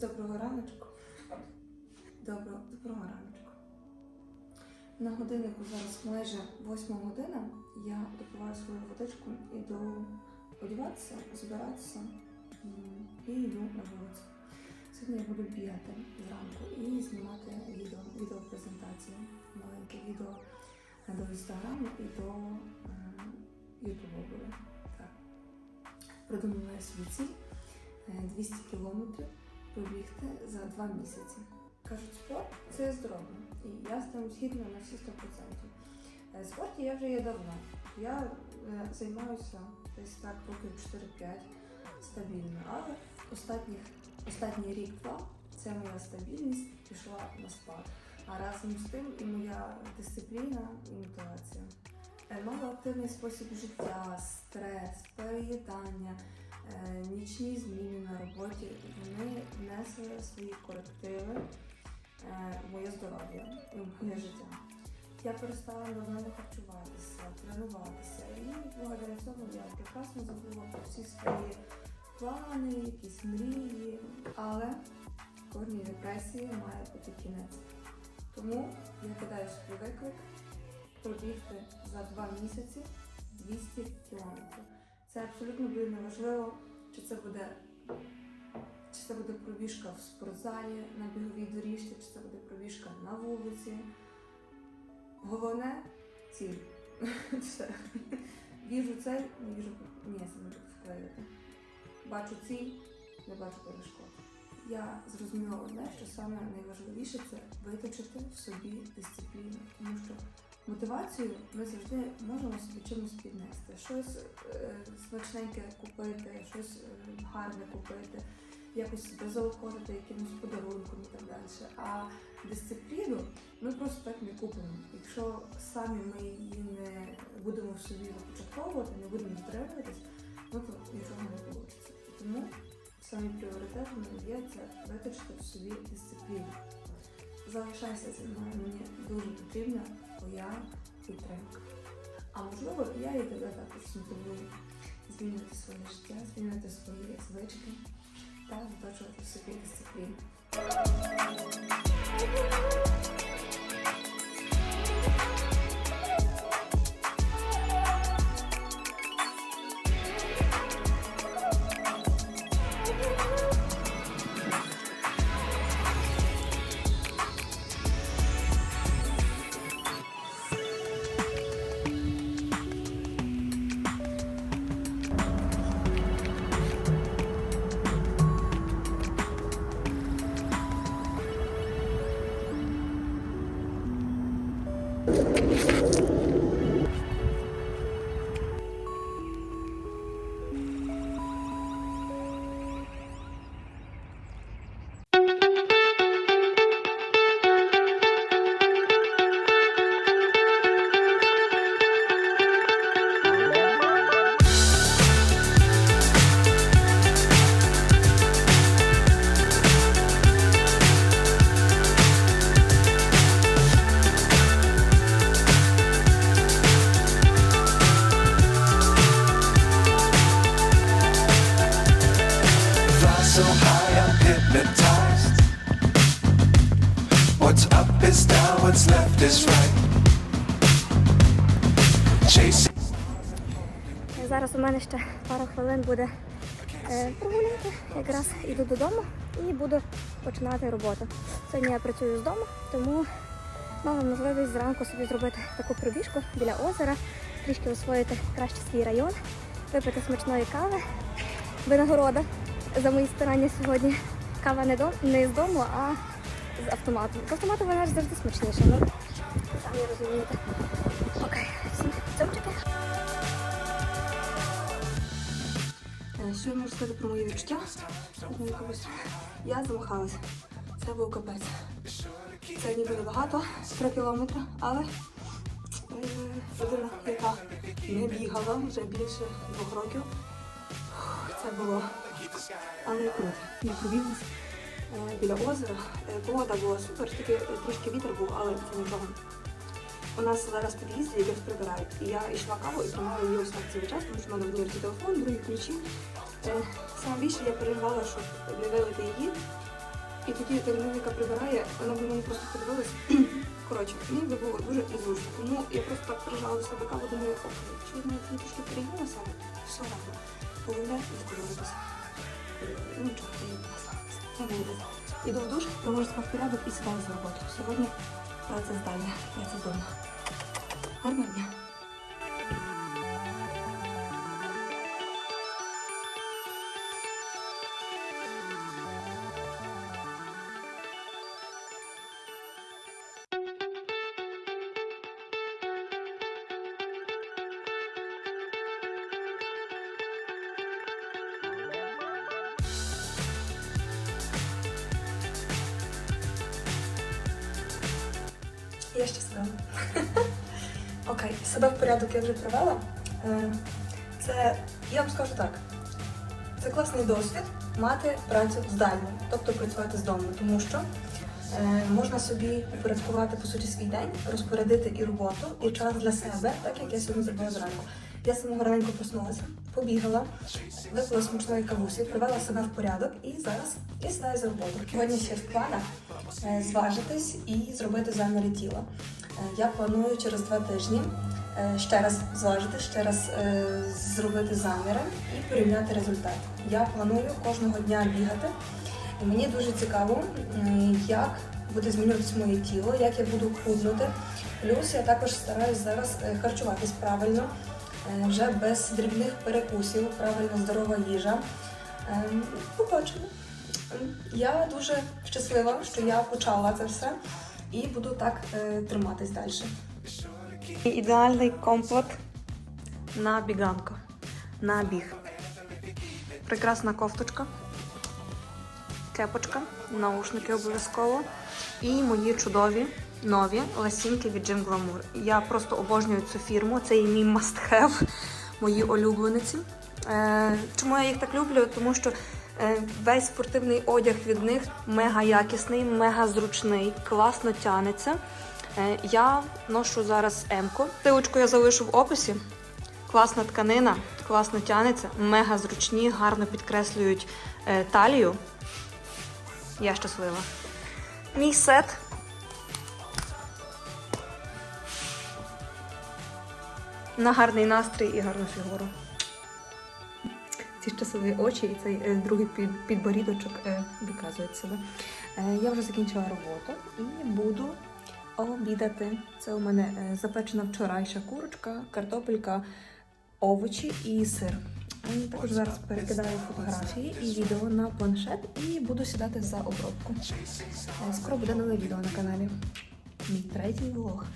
Доброго раночку. Доброго, доброго раночку. На годиннику зараз майже 8 година. Я допиваю свою водичку, іду одягатися, збиратися і йду на вулицю. Сьогодні я буду бігати зранку і знімати відео, відеопрезентацію. Маленьке відео до інстаграму і до е, ютубу буде. Так. Придумала я собі ціль е, 200 кілометрів пробігти за два місяці. Кажуть, спорт це здоров'я. І я з тим згідна на всі 100%. Е, В спорті я вже є давно. Я е, займаюся десь так років 4-5 стабільно, але останніх, останній рік-два це моя стабільність пішла на спад. А разом з тим і моя дисципліна і мотивація. Е, Малоактивний спосіб життя, стрес, переїдання, е, нічні зміни на роботі вони внесли свої корективи е, в моє здоров'я і в моє життя. Я перестала нормально харчуватися, тренуватися, і благодаря цьому я прекрасно забула про всі свої плани, якісь мрії. Але кожній депресії має бути кінець. Тому я кидаю собі виклик пробігти за два місяці 200 кілометрів. Це абсолютно буде неважливо, чи це буде, чи це буде пробіжка в спортзалі на біговій доріжці, чи це буде пробіжка на вулиці. Головне ціль. Віжу цель, не віжу. Ні, це буду вклеювати. Бачу ціль, не бачу перешкод. Я зрозуміла одне, що саме найважливіше це виточити в собі дисципліну, тому що мотивацію ми завжди можемо собі чимось піднести. Щось е, смачненьке купити, щось е, гарне купити, якось себе заохотити якимось подарунком і так далі. А дисципліну ми просто так не купимо. Якщо самі ми її не будемо в собі започатковувати, не будемо дотримуватись, ну то нічого не вийде. Тому самі пріоритетом є це виточити в собі дисципліну. Залишайся зі мною, мені дуже потрібна твоя підтримка. А можливо, я і тебе також мотивую змінити своє життя, змінити свої звички та вдачувати собі дисципліну. Зараз у мене ще пару хвилин буде е. Якраз іду додому і буду починати роботу. Сьогодні я працюю з дому, тому мала можливість зранку собі зробити таку пробіжку біля озера, трішки освоїти краще свій район, випити смачної кави. Винагорода за мої старання сьогодні. Кава не, дом, не з дому, а з автомату. З автомату вона ж завжди смачніша. Ну, самі розумієте. Що я можу сказати про мої відчуття? Я замахалася. Це був капець. Це ніби небагато, 3 кілометри, але е, людина, яка не бігала вже більше двох років. Це було. Але круто. Я пробіглась е, біля озера. Е, Погода була супер, тільки трішки вітер був, але це нічого. У нас зараз під'їзд, який прибирають. І я йшла каву і тримала її ось так цілий час, тому що в мене в руці телефон, в другій ключі. Е, Саме більше я переживала, щоб не вилити її, І тоді людина, прибирає, вона б мене просто подивилась. Коротше, мені би було дуже незручно. Тому я просто так прижала до себе каву, думаю, окей, якщо я навіть не трошки перейду себе, все равно. Скористатися. Ну нічого, не послабиться. Я не йду. Іду в душ, провожу себе в порядок і сідаю за роботу. Сьогодні праця здальна, праця вдома. Гарного дня. Я щаслива. Окей, себе в порядок я вже привела. Е, Це, я вам скажу так, це класний досвід мати працю здальну, тобто працювати з дому, тому що е, можна собі упорядкувати по суті свій день, розпорядити і роботу, і час для себе, так як я сьогодні зробила зранку. Я самого ранку проснулася, побігала, випила смачної кавусі, привела себе в порядок і зараз я сідаю за роботу. Сьогодні ще в планах зважитись і зробити заміри тіла. Е, Я планую через два тижні е, ще раз зважити, ще раз е, зробити заміри і порівняти результат. Я планую кожного дня бігати. І мені дуже цікаво, як буде змінюватися моє тіло, як я буду худнути. Плюс я також стараюсь зараз е, харчуватись правильно, е, вже без дрібних перекусів, правильно здорова їжа. Ем, Побачимо. Я дуже щаслива, що я почала це все і буду так е, триматись далі. Ідеальний комплект на біганку, на біг. Прекрасна кофточка, кепочка, наушники обов'язково і мої чудові нові ласінки від Jim Glamour. Я просто обожнюю цю фірму, це є мій must-have, мої улюблениці. Е, чому я їх так люблю? Тому що весь спортивний одяг від них мега якісний, мега зручний, класно тянеться. Е, я ношу зараз М-ку. Силочку я залишу в описі. Класна тканина, класно тянеться, мега зручні, гарно підкреслюють е, талію. Я щаслива. Мій сет. На гарний настрій і гарну фігуру. Ці щасливі очі і цей е, другий під, підборідочок е, виказують себе. Е, я вже закінчила роботу і буду обідати. Це у мене е, запечена вчорайша курочка, картопелька, овочі і сир. Також зараз перекидаю фотографії і відео на планшет і буду сідати за обробку. Скоро буде нове відео на каналі. Мій третій влог.